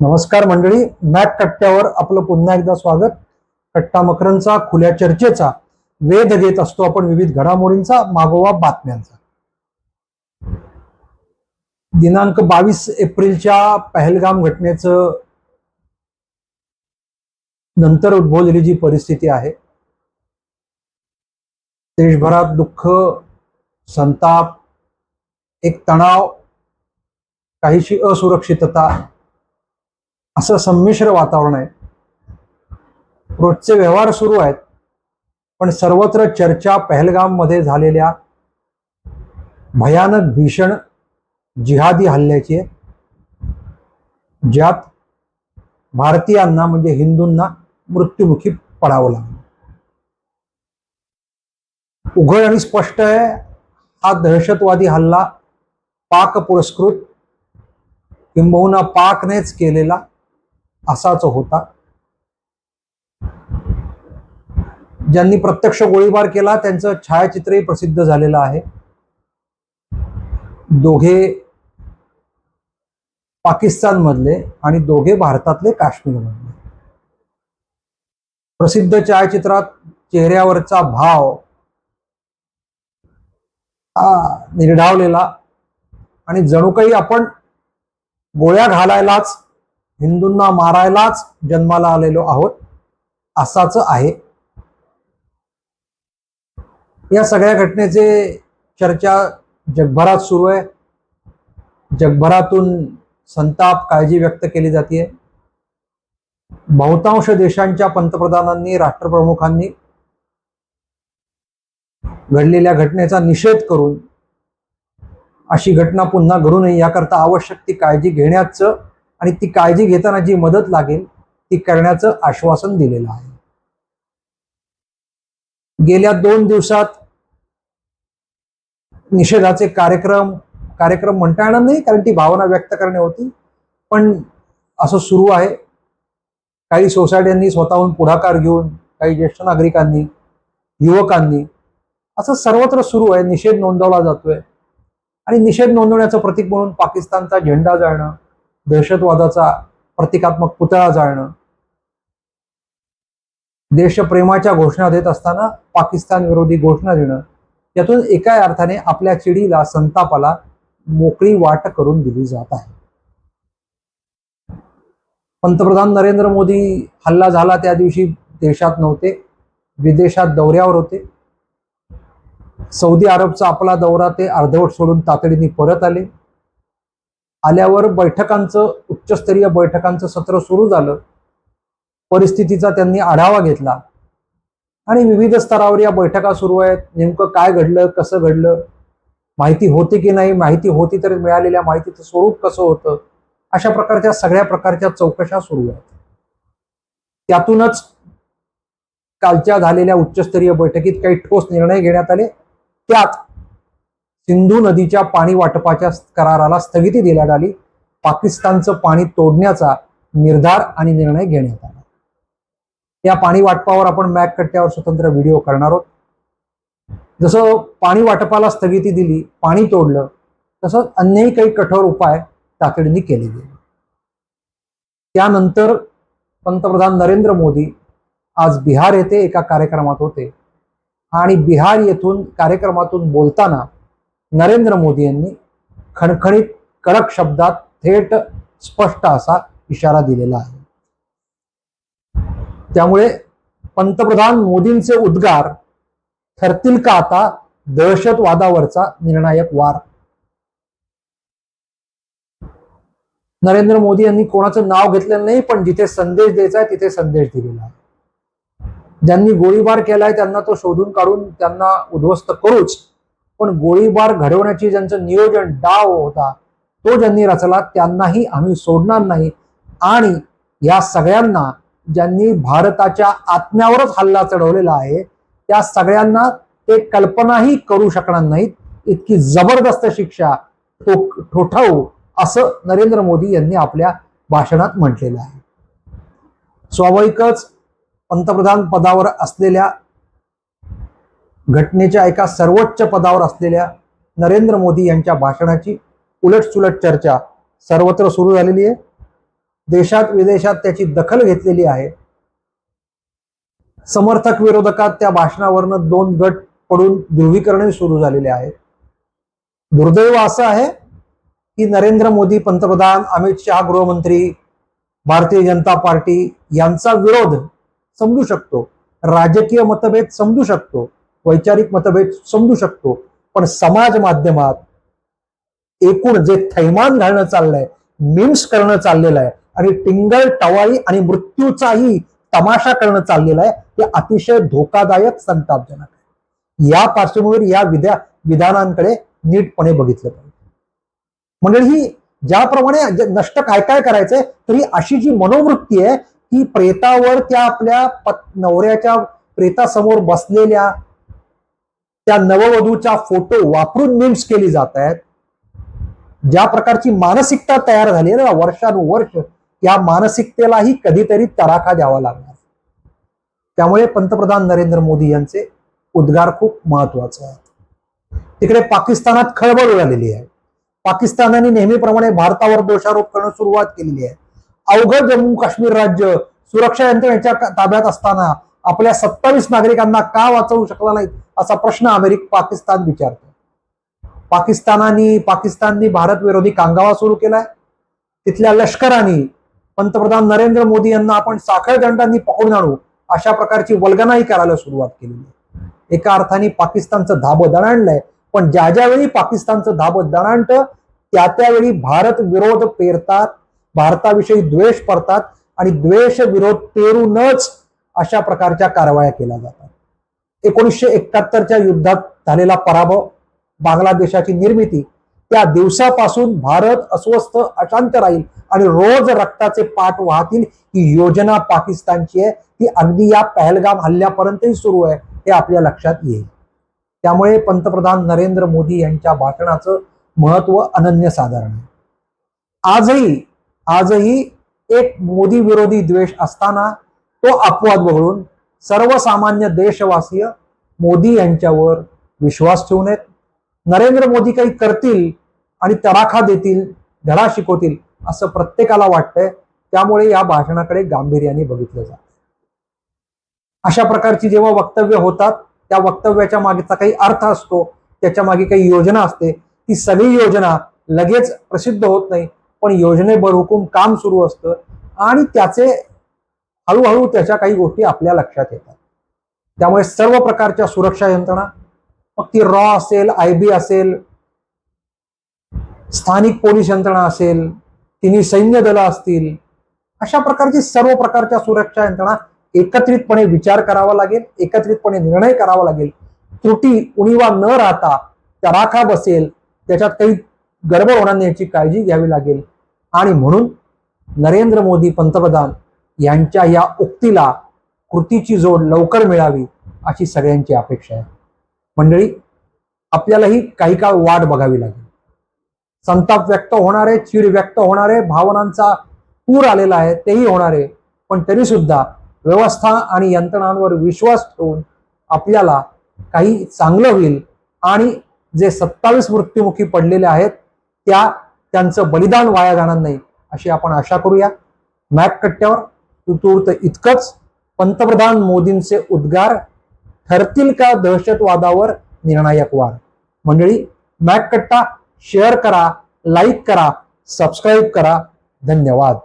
नमस्कार मंडळी मॅक कट्ट्यावर आपलं पुन्हा एकदा स्वागत. कट्टा मकरांचा खुल्या चर्चेचा वेध घेत असतो आपण विविध घडामोडींचा मागोवा बातम्यांचा. दिनांक बावीस एप्रिलच्या पहलगाम घटनेचं नंतर उद्भवलेली जी परिस्थिती आहे देशभरात दुःख संताप एक तणाव काहीशी असुरक्षितता असं संमिश्र वातावरण आहे. रोजचे व्यवहार सुरू आहेत. पण सर्वत्र चर्चा पहलगाममध्ये झालेल्या भयानक भीषण जिहादी हल्ल्याची आहे. ज्यात भारतीयांना म्हणजे हिंदूंना मृत्युमुखी पडावं लागलं. उघड आणि स्पष्ट आहे हा दहशतवादी हल्ला पाक पुरस्कृत किंबहुना पाकनेच केलेला असाच होता. ज्यांनी प्रत्यक्ष गोळीबार केला त्यांचं छायाचित्रही प्रसिद्ध झालेलं आहे. दोघे पाकिस्तान मधले आणि दोघे भारतातले काश्मीर मधले प्रसिद्ध छायाचित्रात चेहऱ्यावरचा भाव हा निर्ढावलेला आणि जणू काही आपण गोळ्या घालायलाच हिंदूंना मारायलाच जन्माला आलेलो आहोत असाच आहे. या सगळ्या घटनेचे चर्चा जगभरात सुरू आहे. जगभरातून संताप काळजी व्यक्त केली जाते बहुतांश देशांच्या पंतप्रधानांनी राष्ट्रप्रमुखांनी घडलेल्या घटनेचा निषेध करून अशी घटना पुन्हा घडू नये याकरता आवश्यक ती काळजी घेण्याचं आणि ती काळजी घेताना जी मदत लागेल ती करण्याचं आश्वासन दिलेलं आहे. गेल्या दोन दिवसात निषेधाचे कार्यक्रम कार्यक्रम म्हणता येणार नाही कारण ती भावना व्यक्त करणे होती. पण असं सुरू आहे. काही सोसायट्यांनी स्वतःहून पुढाकार घेऊन काही ज्येष्ठ नागरिकांनी युवकांनी असं सर्वत्र सुरू आहे. निषेध नोंदवला जातोय. आणि निषेध नोंदवण्याचं प्रतीक म्हणून पाकिस्तानचा झेंडा जाळणं दहशतवादाचा प्रतिकात्मक पुतळा जाळणं. देशप्रेमाच्या घोषणा देत असताना पाकिस्तान विरोधी घोषणा देणं. यातून एका अर्थाने आपल्या चिडीला संतापाला मोकळी वाट करून दिली जात आहे. पंतप्रधान नरेंद्र मोदी हल्ला झाला त्या दिवशी देशात नव्हते विदेशात दौऱ्यावर होते. सौदी अरबचा आपला दौरा ते अर्धवट सोडून तातडीने परत आले. आल्यावर बैठकांचं उच्चस्तरीय बैठकांचं सत्र सुरू झालं. परिस्थितीचा त्यांनी आढावा घेतला. आणि विविध स्तरावर या बैठका सुरू आहेत. नेमकं काय घडलं कसं घडलं माहिती होती की नाही माहिती होती तर मिळालेल्या माहितीचं स्वरूप कसं होतं अशा प्रकारच्या सगळ्या प्रकारच्या चौकशा सुरू आहेत. त्यातूनच कालच्या झालेल्या उच्चस्तरीय बैठकीत काही ठोस निर्णय घेण्यात आले. त्यात सिंधू नदीच्या पाणी वाटपाच्या कराराला स्थगिती देण्यात आली. पाकिस्तानचं पाणी तोडण्याचा निर्धार आणि निर्णय घेण्यात आला. या पाणी वाटपावर आपण मॅक कट्ट्यावर स्वतंत्र व्हिडिओ करणार आहोत. जसं पाणी वाटपाला स्थगिती दिली पाणी तोडलं तसंच अन्यही काही कठोर उपाय तातडीने केले गेले. त्यानंतर पंतप्रधान नरेंद्र मोदी आज बिहार येथे एका कार्यक्रमात होते. आणि बिहार येथून कार्यक्रमातून बोलताना नरेंद्र मोदी यांनी खणखणीत कडक शब्दात थेट स्पष्ट असा इशारा दिलेला आहे. त्यामुळे पंतप्रधान मोदींचे उद्गार ठरतील का आता? दहशतवादावरचा निर्णायक वार. नरेंद्र मोदी यांनी कोणाचं नाव घेतलेलं नाही पण जिथे संदेश द्यायचा आहे तिथे संदेश दिलेला आहे. ज्यांनी गोळीबार केलाय त्यांना तो शोधून काढून त्यांना उद्ध्वस्त करूच पण गोळीबार घडवण्याची ज्यांचं नियोजन डाव होता तो ज्यांनी रचला त्यांनाही आम्ही सोडणार नाही. आणि या सगळ्यांना ज्यांनी भारताच्या आत्म्यावरच हल्ला चढवलेला आहे त्या सगळ्यांना ते कल्पनाही करू शकणार नाहीत. इतकी जबरदस्त शिक्षा तो ठोठावू असं नरेंद्र मोदी यांनी आपल्या भाषणात म्हटलेलं आहे. स्वाभाविकच पंतप्रधान पदावर असलेल्या घटनेच्या एका सर्वोच्च पदावर असलेल्या नरेंद्र मोदी यांच्या भाषणाची उलटसुलट चर्चा सर्वत्र सुरू झालेली आहे. देशात विदेशात त्याची दखल घेतलेली आहे. समर्थक विरोधकात त्या भाषणावरनं दोन गट पडून ध्रुवीकरणही सुरू झालेले आहे. दुर्दैव असं आहे की नरेंद्र मोदी पंतप्रधान अमित शहा गृहमंत्री भारतीय जनता पार्टी यांचा विरोध समजू शकतो. राजकीय मतभेद समजू शकतो. वैचारिक मतभेद समजू शकतो पण समाज माध्यमात एकूण जे थैमान घालणं चाललंय मिम्स करणं चाललेलं आहे आणि टिंगल टवाळी आणि मृत्यूचाही तमाशा करणं चाललेलं आहे ते अतिशय धोकादायक संतापजनक आहे. या पार्श्वभूमीवर या विद्या विधानांकडे नीटपणे बघितलं पाहिजे. म्हणजे ही ज्याप्रमाणे नष्ट काय काय करायचंय तरी अशी जी मनोवृत्ती आहे ती प्रेतावर त्या आपल्या पत नवऱ्याच्या प्रेतासमोर बसलेल्या त्या नववधूचा फोटो वापरून मीम्स केली जात आहेत. ज्या प्रकारची मानसिकता तयार झाली आहे ना वर्षानुवर्ष या मानसिकतेलाही कधीतरी तडाखा द्यावा लागणार. त्यामुळे पंतप्रधान नरेंद्र मोदी यांचे उद्गार खूप महत्त्वाचे आहेत. तिकडे पाकिस्तानात खळबळ उडालेली आहे. पाकिस्तानाने नेहमीप्रमाणे भारतावर दोषारोप करणं सुरुवात केलेली आहे. अवघड जम्मू काश्मीर राज्य सुरक्षा यंत्रणेच्या ताब्यात असताना आपल्या सत्तावीस नागरिकांना का वाचवू शकला नाही असा प्रश्न अमेरिका पाकिस्तान विचारतो पाकिस्तानाने पाकिस्ताननी भारत विरोधी कांगावा सुरू केलाय. तिथल्या लष्कराने पंतप्रधान नरेंद्र मोदी यांना आपण साखळ दंडांनी पकडून आणू अशा प्रकारची वल्गनाही करायला सुरुवात केलेली आहे. एका अर्थाने पाकिस्तानचं धाबं दणाणलंय पण ज्या ज्यावेळी पाकिस्तानचं धाबं दणाणतं त्या त्यावेळी भारत विरोध पेरतात भारताविषयी द्वेष पडतात आणि द्वेष विरोध पेरूनच अशा प्रकारच्या कारवाया केल्या जातात. एकोणीसशे एकाहत्तरच्या युद्धात झालेला पराभव बांगलादेशाची निर्मिती त्या दिवसापासून भारत अस्वस्थ अशांत राहील आणि रोज रक्ताचे पाठ वाहतील ही योजना पाकिस्तानची आहे. ती अगदी या पहलगाम हल्ल्यापर्यंतही सुरू आहे हे आपल्या लक्षात येईल. त्यामुळे पंतप्रधान नरेंद्र मोदी यांच्या भाषणाचं महत्त्व अनन्यसाधारण आहे. आजही आजही एक मोदी विरोधी द्वेष असताना तो अपवाद वगळून सर्वसामान्य देशवासीय मोदी यांच्यावर विश्वास ठेवून नयेत. नरेंद्र मोदी काही करतील आणि तडाखा देतील धडा शिकवतील असं प्रत्येकाला वाटतंय. त्यामुळे या भाषणाकडे गांभीर्याने बघितलं जात अशा प्रकारची जेव्हा वक्तव्य होतात त्या वक्तव्याच्या मागेचा काही अर्थ असतो त्याच्यामागे काही योजना असते. ती सगळी योजना लगेच प्रसिद्ध होत नाही पण योजनेबर हुकूम काम सुरू असतं आणि त्याचे हळूहळू त्याच्या काही गोष्टी आपल्या लक्षात येतात. त्यामुळे सर्व प्रकारच्या सुरक्षा यंत्रणा मग ती रॉ असेल आय बी असेल स्थानिक पोलीस यंत्रणा असेल तिन्ही सैन्य दलं असतील अशा प्रकारची सर्व प्रकारच्या सुरक्षा यंत्रणा एकत्रितपणे विचार करावा लागेल एकत्रितपणे निर्णय करावा लागेल. त्रुटी उणीवा न राहता त्या राखा बसेल त्याच्यात काही गडबड होणार नाही याची काळजी घ्यावी लागेल. आणि म्हणून नरेंद्र मोदी पंतप्रधान यांच्या या उक्तीला कृतीची जोड लवकर मिळावी अशी सगळ्यांची अपेक्षा आहे. मंडळी आपल्यालाही काही काळ वाट बघावी लागेल. संताप व्यक्त होणारे चीड व्यक्त होणारे भावनांचा पूर आलेला आहे तेही होणारे पण तरी सुद्धा व्यवस्था आणि यंत्रणांवर विश्वास ठेवून आपल्याला काही चांगलं होईल आणि जे सत्तावीस मृत्युमुखी पडलेले आहेत त्या त्यांचं बलिदान वाया जाणार नाही अशी आपण आशा करूया. मॅप कट्ट्यावर तुतूर्त इतकंच पंतप्रधान मोदींचे उद्गार ठरतील का दहशतवादावर? निर्णायक वार. मंडळी मॅक कट्टा शेअर करा, लाईक करा, सबस्क्राईब करा. धन्यवाद.